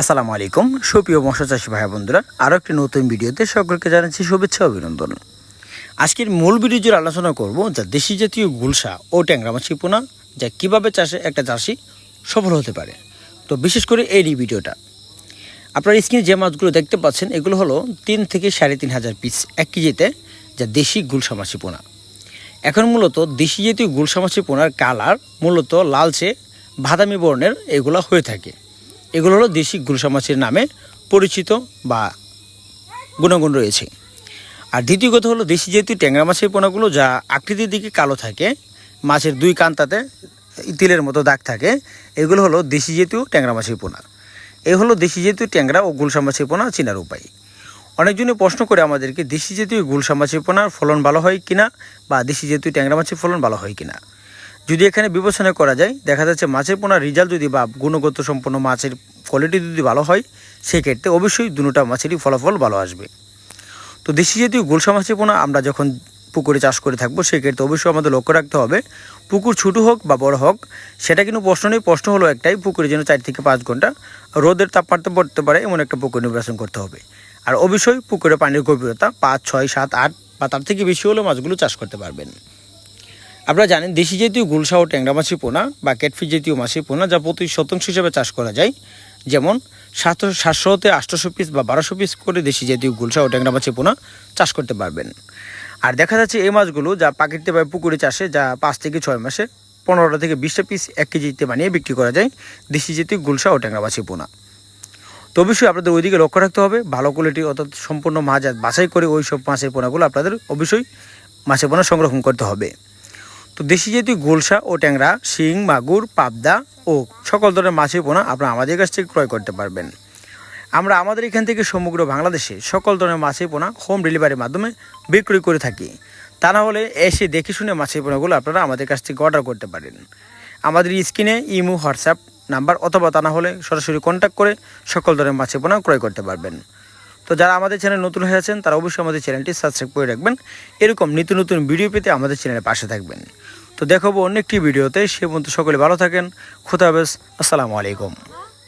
আসসালামু আলাইকুম, সুপ্রিয় মশা চাষি ভাই বন্ধুরা আরও একটি নতুন ভিডিওতে সকলকে জানাচ্ছি শুভেচ্ছা অভিনন্দন। আজকের মূল ভিডিও জুড়ে আলোচনা করব যা দেশি জাতীয় গুলশা ও ট্যাংরা মাছি পোনা, যা কীভাবে চাষে একটা চাষি সফল হতে পারে। তো বিশেষ করে এই ভিডিওটা। আপনার স্ক্রিনে যে মাছগুলো দেখতে পাচ্ছেন, এগুলো হলো তিন থেকে সাড়ে তিন হাজার পিস এক কেজিতে যা দেশি গুলশা মাছি পোনা। এখন মূলত দেশি জাতীয় গুলশা মাছি পোনার কালার মূলত লালচে বাদামি বর্ণের এগুলো হয়ে থাকে। এগুলো হলো দেশি গুলশা মাছের নামে পরিচিত বা গুণগুণ রয়েছে। আর দ্বিতীয় কথা হলো দেশি জাতীয় ট্যাংরা মাছের পোনাগুলো যা আকৃতির দিকে কালো থাকে, মাছের দুই কান্তাতে তিলের মতো দাগ থাকে, এগুলো হলো দেশি জাতীয় ট্যাংরা মাছের পোনা। এই হলো দেশি জাতীয় ট্যাংরা ও গুলশা মাছের পোনা চেনার উপায়। অনেকজনই প্রশ্ন করে আমাদেরকে, দেশি জাতীয় গুলশা মাছের পোনার ফলন ভালো হয় কিনা বা দেশি জাতীয় ট্যাংরা মাছের ফলন ভালো হয় কিনা? যদি এখানে বিবেচনা করা যায়, দেখা যাচ্ছে মাছের পোনার রেজাল্ট যদি বা গুণগত সম্পন্ন মাছের কোয়ালিটি যদি ভালো হয়, সেক্ষেত্রে অবশ্যই দুটোটা মাছেরই ফলাফল ভালো আসবে। তো দেশি জাতীয় গোলসা মাছের পোনা আমরা যখন পুকুরে চাষ করে থাকব, সেক্ষেত্রে অবশ্যই আমাদের লক্ষ্য রাখতে হবে, পুকুর ছোটো হোক বা বড় হোক, সেটা কিন্তু প্রশ্ন নেই, প্রশ্ন হলো একটাই, পুকুরে যেন চার থেকে পাঁচ ঘণ্টা রোদের তাপমাত্রা পড়তে পারে, এমন একটা পুকুর নির্বাচন করতে হবে। আর অবশ্যই পুকুরে পানির গভীরতা পাঁচ, ছয়, সাত, আট বা তার থেকে বেশি হলেও মাছগুলো চাষ করতে পারবেন। আপনারা জানেন, দেশি জাতীয় গুলশা ও ট্যাংরা মাছি পোনা বা ক্যাটফিস জাতীয় মাছি পোনা যা প্রতি শতাংশ হিসাবে চাষ করা যায়। যেমন, সাতশো সাতশো হতে আটশোশো পিস বা বারোশো পিস করে দেশি জাতীয় গুলশা ও ট্যাংরা মাছি পোনা চাষ করতে পারবেন। আর দেখা যাচ্ছে এই মাছগুলো যা পাকিতে বা পুকুরে চাষে, যা পাঁচ থেকে ছয় মাসে পনেরোটা থেকে বিশটা পিস এক কেজিতে বানিয়ে বিক্রি করা যায় দেশি জাতীয় গুলশা ও ট্যাংরা মাছি পোনা। তো অবশ্যই আপনাদের ওইদিকে লক্ষ্য রাখতে হবে, ভালো কোয়ালিটি অর্থাৎ সম্পূর্ণ মাছ বাছাই করে ওই সব মাছের পোনাগুলো আপনাদের অবশ্যই মাছের পোনা সংরক্ষণ করতে হবে। তো দেশি জাতীয় গোলসা ও ট্যাংরা, শিং, মাগুর, পাবদা ও সকল ধরনের মাছের পোনা আপনারা আমাদের কাছ থেকে ক্রয় করতে পারবেন। আমরা আমাদের এখান থেকে সমগ্র বাংলাদেশে সকল ধরনের মাছের পোনা হোম ডেলিভারির মাধ্যমে বিক্রি করে থাকি। তা না হলে এসে দেখে শুনে মাছের পোনাগুলো আপনারা আমাদের কাছ থেকে অর্ডার করতে পারেন। আমাদের স্ক্রিনে ইমো, হোয়াটসঅ্যাপ নাম্বার অথবা তা না হলে সরাসরি কন্ট্যাক্ট করে সকল ধরনের মাছের পোনা ক্রয় করতে পারবেন। তো যারা আমাদের চ্যানেল নতুন হয়ে আছেন, তারা অবশ্যই আমাদের চ্যানেলটি সাবস্ক্রাইব করে রাখবেন। এরকম নিত্য নতুন ভিডিও পেতে আমাদের চ্যানেলের পাশে থাকবেন। তো দেখাবো অন্য একটি ভিডিওতে সে পর্যন্ত সকলে ভালো থাকেন। খোদা হাফেজ। আসসালামু আলাইকুম।